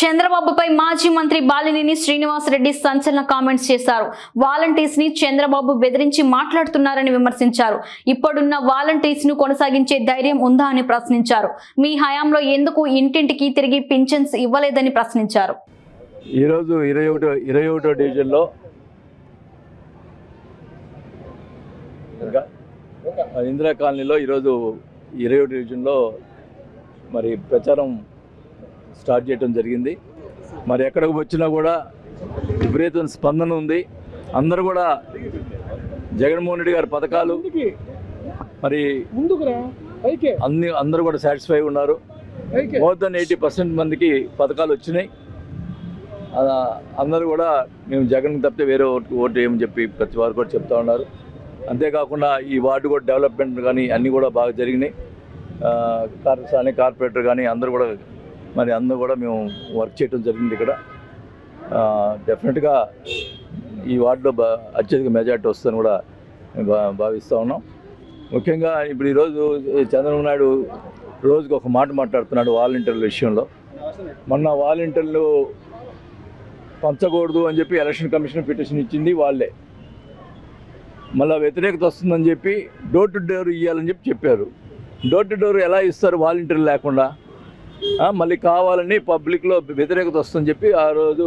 చంద్రబాబుపై మాజీ మంత్రి బాలినేని శ్రీనివాసరెడ్డి సంచలన కామెంట్స్ చేశారు. వాలంటీర్స్ని చంద్రబాబు బెదిరించి మాట్లాడుతున్నారని విమర్శించారు. ఇప్పుడున్న వాలంటీర్స్ను కొనసాగించే ధైర్యం ఉందా అని ప్రశ్నించారు. మీ హయాంలో ఎందుకు ఇంటింటికి తిరిగి పింఛన్స్ ఇవ్వలేదని ప్రశ్నించారు. ఈరోజు ఇరవై ఒకటో ఇరవై ఒకటో డివిజన్లో ఇందిరా కాలనీలో ఈరోజు ఇరవై ఒకటి డివిజన్లో మరి ప్రచారం స్టార్ట్ చేయడం జరిగింది. మరి ఎక్కడికి వచ్చినా కూడా విపరీతం స్పందన ఉంది. అందరూ కూడా జగన్మోహన్ రెడ్డి గారి పథకాలు మరి అన్ని అందరూ కూడా సాటిస్ఫై ఉన్నారు. మోర్ దెన్ ఎయిటీ పర్సెంట్ మందికి పథకాలు వచ్చినాయి. అందరూ కూడా మేము జగన్ తప్పితే వేరే ఓటు ఓటు ఏమని చెప్పి ప్రతి వారు కూడా చెప్తా ఉన్నారు. అంతేకాకుండా ఈ వార్డు కూడా డెవలప్మెంట్ కానీ అన్నీ కూడా బాగా జరిగినాయి. కార్ కానీ కార్పొరేటర్ కానీ అందరూ కూడా మరి అందరూ కూడా మేము వర్క్ చేయడం జరిగింది ఇక్కడ. డెఫినెట్గా ఈ వార్డులో అత్యధిక మెజార్టీ వస్తుందని కూడా మేము భా భావిస్తూ ఉన్నాం. ముఖ్యంగా ఇప్పుడు ఈరోజు చంద్రబాబు నాయుడు రోజుకు ఒక మాట మాట్లాడుతున్నాడు వాలంటీర్ల విషయంలో. మొన్న వాలంటీర్లు పంచకూడదు అని చెప్పి ఎలక్షన్ కమిషన్ పిటిషన్ ఇచ్చింది వాళ్ళే. మళ్ళీ వ్యతిరేకత వస్తుందని చెప్పి డోర్ టు డోర్ ఇవ్వాలని చెప్పి చెప్పారు. డోర్ టు డోర్ ఎలా ఇస్తారు వాలంటీర్లు లేకుండా? మళ్ళీ కావాలని పబ్లిక్లో వ్యతిరేకత వస్తుందని చెప్పి ఆ రోజు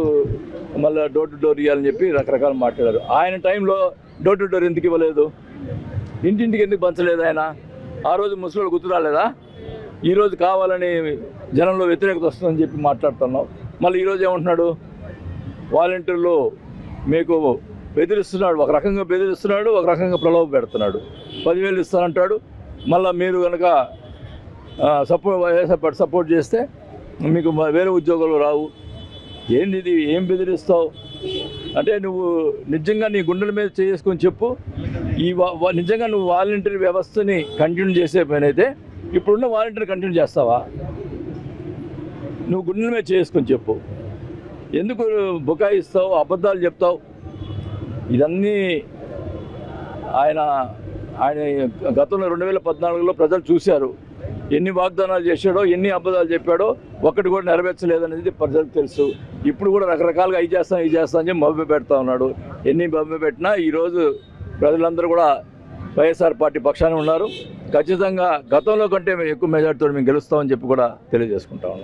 మళ్ళీ డోర్ టు డోర్ ఇవ్వాలని చెప్పి రకరకాలు మాట్లాడారు. ఆయన టైంలో డోర్ టు డోర్ ఎందుకు ఇవ్వలేదు? ఇంటింటికి ఎందుకు పంచలేదు ఆయన? ఆ రోజు ముసలి గుర్తు రాలేదా? ఈరోజు కావాలని జనంలో వ్యతిరేకత వస్తుందని చెప్పి మాట్లాడుతున్నాం. మళ్ళీ ఈరోజు ఏమంటున్నాడు? వాలంటీర్లు మీకు బెదిరిస్తున్నాడు ఒక రకంగా బెదిరిస్తున్నాడు ఒక రకంగా ప్రలోభ పెడుతున్నాడు. పదివేలు ఇస్తానంటాడు. మళ్ళీ మీరు కనుక సపోర్ట్ వైఎస్ఆర్ సపోర్ట్ చేస్తే మీకు వేరే ఉద్యోగాలు రావు. ఏంది ఇది ఏం బెదిరిస్తావు? అంటే నువ్వు నిజంగా నీ గుండెల మీద చేసుకొని చెప్పు. ఈ వా- నిజంగా నువ్వు వాలంటీర్ వ్యవస్థని కంటిన్యూ చేసే పని అయితే ఇప్పుడున్న వాలంటీర్ కంటిన్యూ చేస్తావా? నువ్వు గుండెల మీద చేసుకొని చెప్పు. ఎందుకు బుకాయిస్తావు అబద్ధాలు చెప్తావు? ఇదన్నీ ఆయన ఆయన గతంలో రెండు వేల పద్నాలుగులో ప్రజలు చూశారు. ఎన్ని వాగ్దానాలు చేశాడో ఎన్ని అబద్ధాలు చెప్పాడో ఒక్కటి కూడా నెరవేర్చలేదనేది ప్రజలకు తెలుసు. ఇప్పుడు కూడా రకరకాలుగా అవి చేస్తాం ఇది చేస్తాం అని చెప్పి మభ్య పెడతా ఉన్నాడు. ఎన్ని మభ్య పెట్టినా ఈరోజు ప్రజలందరూ కూడా వైఎస్ఆర్ పార్టీ పక్షాన ఉన్నారు. ఖచ్చితంగా గతంలో కంటే మేము ఎక్కువ మెజార్టీతో మేము గెలుస్తామని చెప్పి కూడా తెలియజేసుకుంటా ఉన్నాం.